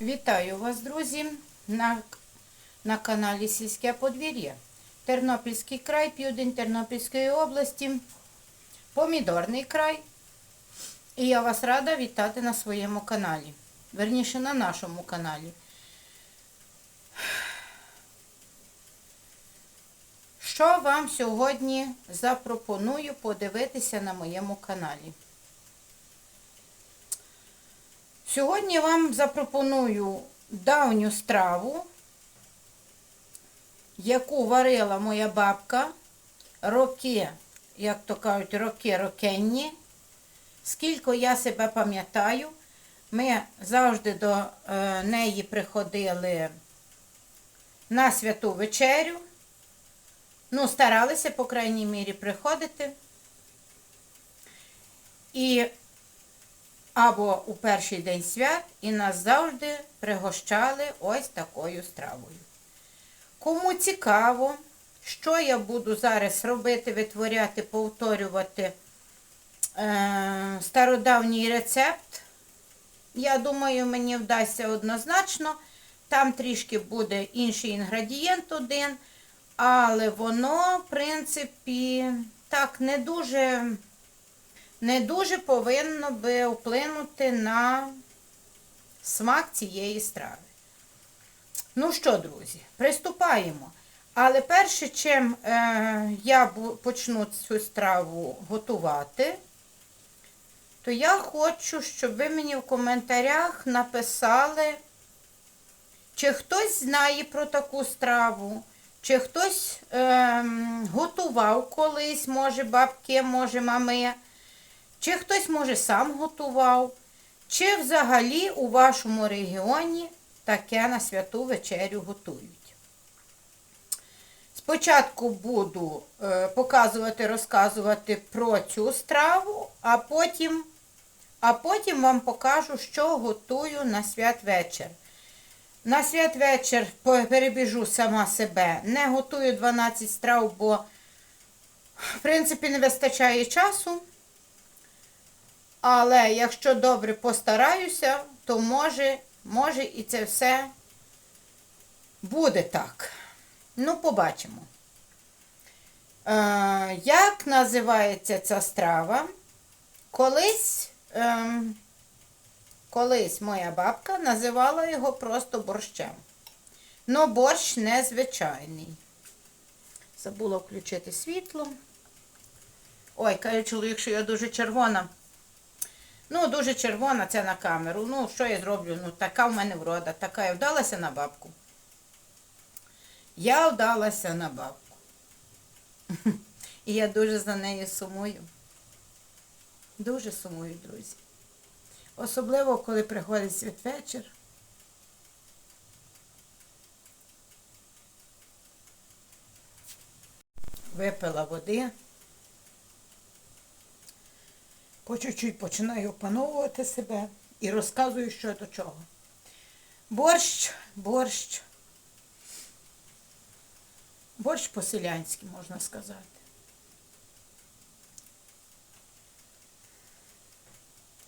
Вітаю вас, друзі, на, на каналі Сільське подвір'я. Тернопільський край, південь Тернопільської області, помідорний край. І я вас рада вітати на своєму каналі. Верніше на нашому каналі. Що вам сьогодні запропоную подивитися на моєму каналі? Сьогодні вам запропоную давню страву, яку варила моя бабка роки, як то кажуть, роки рокенні. Скільки я себе пам'ятаю, ми завжди до е, неї приходили на святу вечерю. Ну, старалися, по крайній мірі, приходити. І або у перший день свят і нас завжди пригощали ось такою стравою. Кому цікаво, що я буду зараз робити, витворяти, повторювати е, стародавній рецепт, я думаю, мені вдасться однозначно. Там трішки буде інший інгредієнт один, але воно, в принципі, так не дуже не дуже повинно би вплинути на смак цієї страви. Ну що, друзі, приступаємо. Але перше, чим е, я почну цю страву готувати, то я хочу, щоб ви мені в коментарях написали, чи хтось знає про таку страву, чи хтось ем, готував колись, може бабки, може мами. Чи хтось, може, сам готував, чи взагалі у вашому регіоні таке на святу вечерю готують. Спочатку буду е, показувати, розказувати про цю страву, а потім, а потім вам покажу, що готую на святвечір. На святвечір перебіжу сама себе. Не готую 12 страв, бо, в принципі, не вистачає часу. Але якщо добре постараюся, то може, може і це все буде так. Ну, побачимо. Е, як називається ця страва? Колись, ем, колись моя бабка називала його просто борщем. Но борщ незвичайний. Забула включити світло. Ой, каже чоловік, що я дуже червона. Ну, дуже червона це на камеру. Ну, що я зроблю? Ну, така в мене врода, така я вдалася на бабку. Я вдалася на бабку. І я дуже за нею сумую. Дуже сумую, друзі. Особливо, коли приходить святвечір. Випила води. По чуть-чуть починаю опановувати себе і розказую, що до чого. Борщ, борщ. Борщ по-селянськи, можна сказати.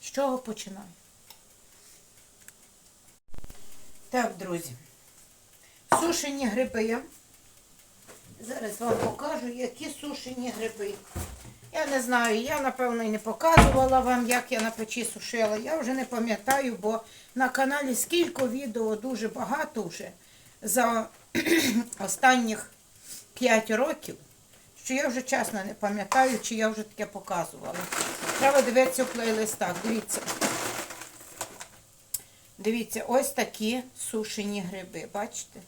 З чого починаю? Так, друзі. Сушені гриби. Зараз вам покажу, які сушені гриби. Я не знаю, я, напевно, і не показувала вам, як я на печі сушила. Я вже не пам'ятаю, бо на каналі скільки відео дуже багато вже за останніх 5 років, що я вже чесно не пам'ятаю, чи я вже таке показувала. Треба дивитися в плейлистах. Дивіться. Дивіться, ось такі сушені гриби. Бачите?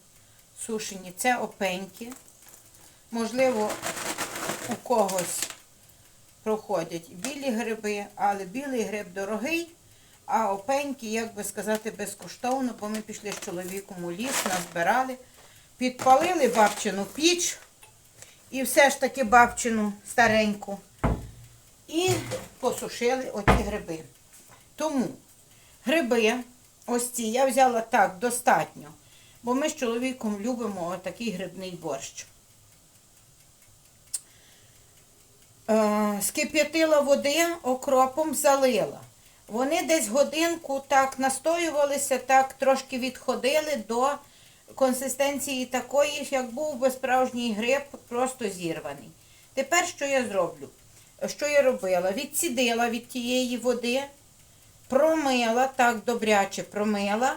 Сушені. Це опеньки. Можливо, у когось проходять білі гриби, але білий гриб дорогий, а опеньки, як би сказати, безкоштовно, бо ми пішли з чоловіком у ліс, назбирали, підпалили бабчину піч і все ж таки бабчину стареньку. І посушили оті гриби. Тому гриби, ось ці, я взяла так достатньо, бо ми з чоловіком любимо отакий грибний борщ. Е, скип'ятила води, окропом залила. Вони десь годинку так настоювалися, так трошки відходили до консистенції такої, як був би справжній гриб, просто зірваний. Тепер що я зроблю? Що я робила? Відсідила від тієї води, промила, так добряче промила.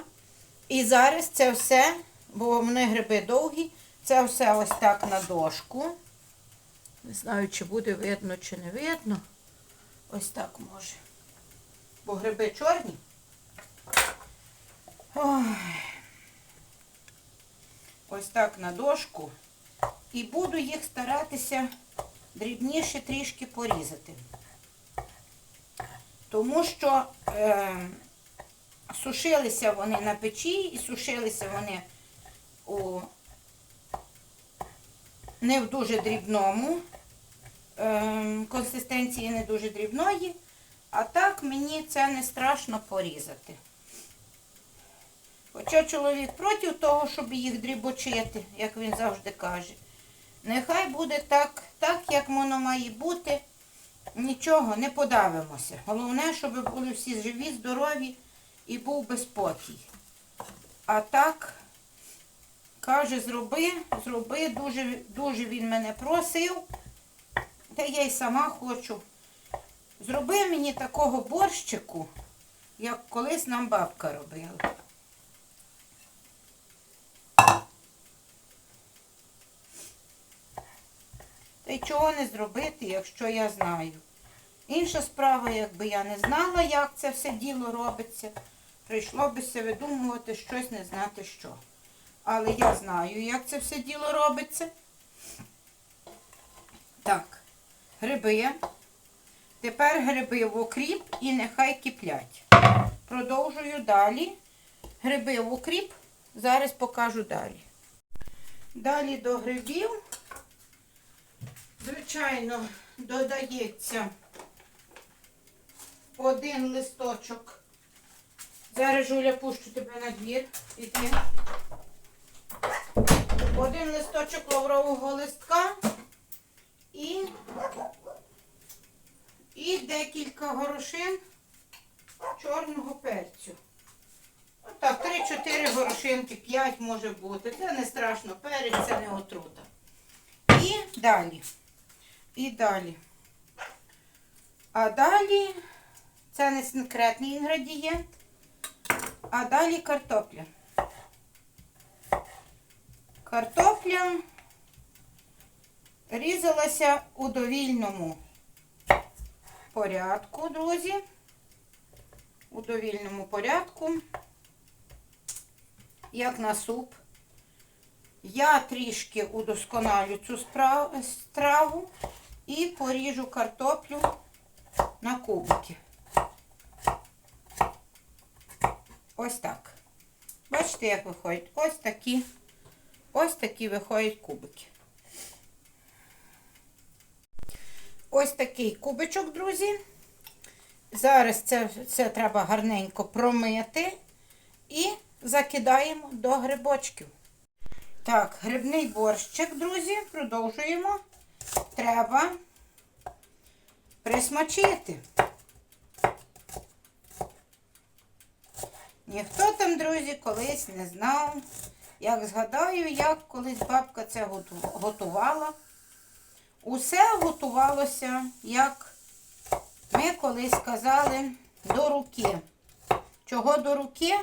І зараз це все, бо вони гриби довгі, це все ось так на дошку. Не знаю, чи буде видно, чи не видно. Ось так може. Бо гриби чорні. Ось так на дошку. І буду їх старатися дрібніше трішки порізати. Тому що е, сушилися вони на печі і сушилися вони у не в дуже дрібному, консистенції не дуже дрібної, а так мені це не страшно порізати. Хоча чоловік проти того, щоб їх дрібочити, як він завжди каже. Нехай буде так, так, як воно має бути. Нічого, не подавимося. Головне, щоб були всі живі, здорові і був би спокій. А так, каже, зроби, зроби, дуже, дуже він мене просив. Та я й сама хочу. Зроби мені такого борщику, як колись нам бабка робила. Та й чого не зробити, якщо я знаю. Інша справа, якби я не знала, як це все діло робиться, прийшло би се видумувати щось не знати що. Але я знаю, як це все діло робиться. Так, гриби. Тепер гриби в окріп і нехай киплять. Продовжую далі. Гриби в окріп. Зараз покажу далі. Далі до грибів, звичайно, додається один листочок. Зараз Жуля пущу тебе на двір. Іди. Один листочок лаврового листка і, і декілька горошин чорного перцю. Отак, 3-4 горошинки, 5 може бути. Це не страшно, перець це не отрута. І далі. І далі. А далі це не секретний інгредієнт, а далі картопля. Картопля різалася у довільному порядку, друзі. У довільному порядку, як на суп. Я трішки удосконалю цю страву і поріжу картоплю на кубики. Ось так. Бачите, як виходять? Ось такі, ось такі виходять кубики. Ось такий кубичок, друзі. Зараз це, це треба гарненько промити і закидаємо до грибочків. Так, грибний борщик, друзі, продовжуємо. Треба присмачити. Ніхто там, друзі, колись не знав. Як згадаю, як колись бабка це готувала. Усе готувалося, як ми колись казали, до руки. Чого до руки?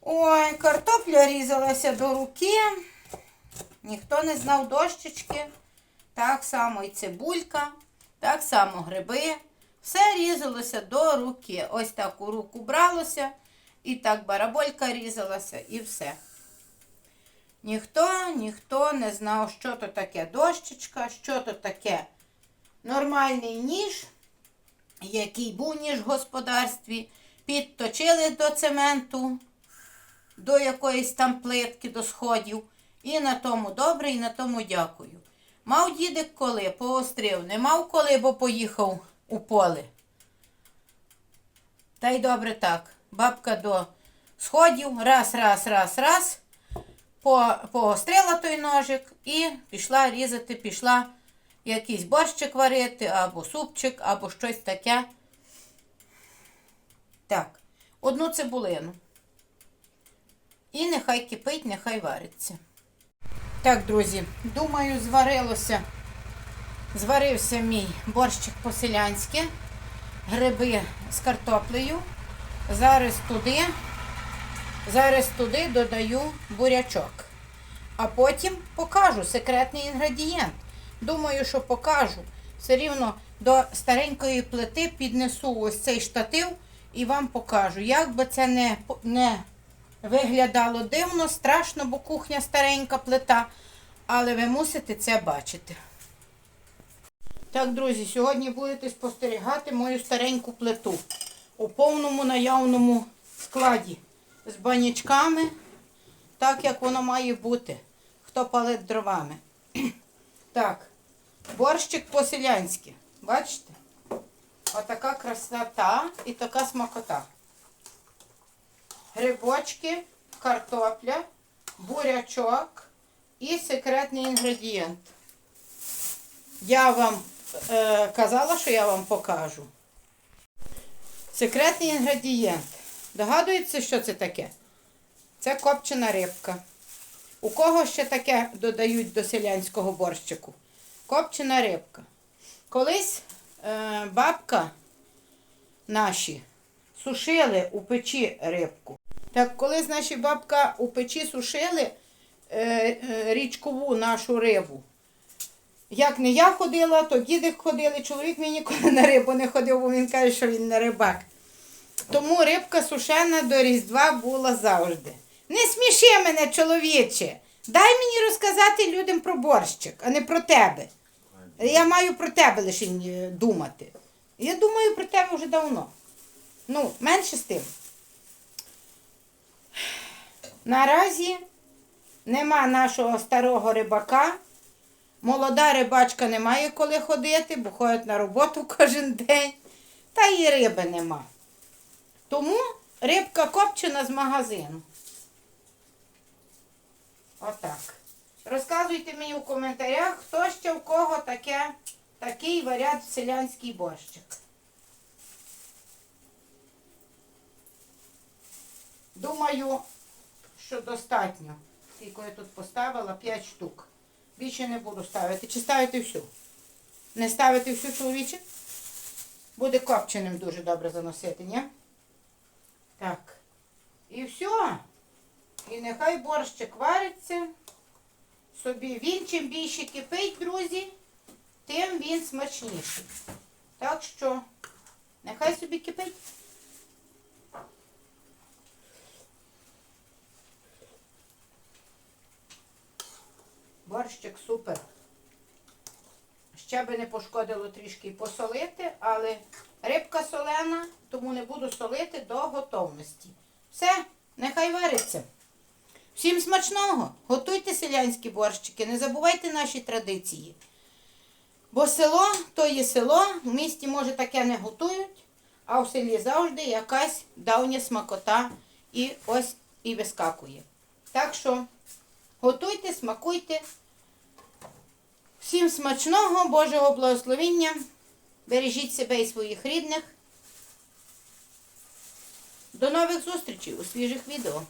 Ой, картопля різалася до руки. Ніхто не знав дощечки. Так само і цибулька, так само гриби. Все різалося до руки. Ось так у руку бралося, і так бараболька різалася, і все. Ніхто, ніхто не знав, що то таке дощечка, що то таке нормальний ніж, який був ніж в господарстві, підточили до цементу, до якоїсь там плитки, до сходів. І на тому добре, і на тому дякую. Мав дідик коли, поострив, не мав коли, бо поїхав у поле. Та й добре так. Бабка до сходів, раз, раз, раз, раз, поострила той ножик і пішла різати, пішла якийсь борщик варити, або супчик, або щось таке. Так, одну цибулину. І нехай кипить, нехай вариться. Так, друзі, думаю, зварилося. Зварився мій борщик по-селянськи, гриби з картоплею. Зараз туди, зараз туди додаю бурячок. А потім покажу секретний інгредієнт. Думаю, що покажу. Все рівно до старенької плити піднесу ось цей штатив і вам покажу. Як би це не, не виглядало дивно, страшно, бо кухня старенька плита. Але ви мусите це бачити. Так, друзі, сьогодні будете спостерігати мою стареньку плиту у повному наявному складі з банячками, так як воно має бути. Хто палить дровами. Так, борщик по-селянськи. Бачите? Отака красота і така смакота. Грибочки, картопля, бурячок і секретний інгредієнт. Я вам е, казала, що я вам покажу. Секретний інгредієнт. Догадуєтеся, що це таке? Це копчена рибка. У кого ще таке додають до селянського борщику? Копчена рибка. Колись е, бабка наші сушили у печі рибку. Так, колись наші бабка у печі сушили е, е, річкову нашу рибу. Як не я ходила, то дідик ходили, чоловік мій ніколи на рибу не ходив, бо він каже, що він не рибак. Тому рибка сушена до Різдва була завжди. Не сміши мене, чоловіче. Дай мені розказати людям про борщик, а не про тебе. Я маю про тебе лише е, думати. Я думаю про тебе вже давно. Ну, менше з тим. Наразі нема нашого старого рибака. Молода рибачка не має коли ходити, бо ходить на роботу кожен день. Та і риби нема. Тому рибка копчена з магазину. Отак. Розказуйте мені у коментарях, хто ще в кого таке, такий варіант селянський борщик. Думаю, що достатньо. Скільки я тут поставила? 5 штук. Більше не буду ставити. Чи ставити всю? Не ставити всю чоловіче? Буде копченим дуже добре заносити, ні? Так. І все. І нехай борщик вариться. Собі він чим більше кипить, друзі, тим він смачніший. Так що, нехай собі кипить. Борщик супер. Ще би не пошкодило трішки посолити, але рибка солена, тому не буду солити до готовності. Все, нехай вариться. Всім смачного! Готуйте селянські борщики, не забувайте наші традиції. Бо село то є село, в місті, може, таке не готують, а в селі завжди якась давня смакота і ось і вискакує. Так що готуйте, смакуйте. Всім смачного, Божого благословіння. Бережіть себе і своїх рідних. До нових зустрічей у свіжих відео.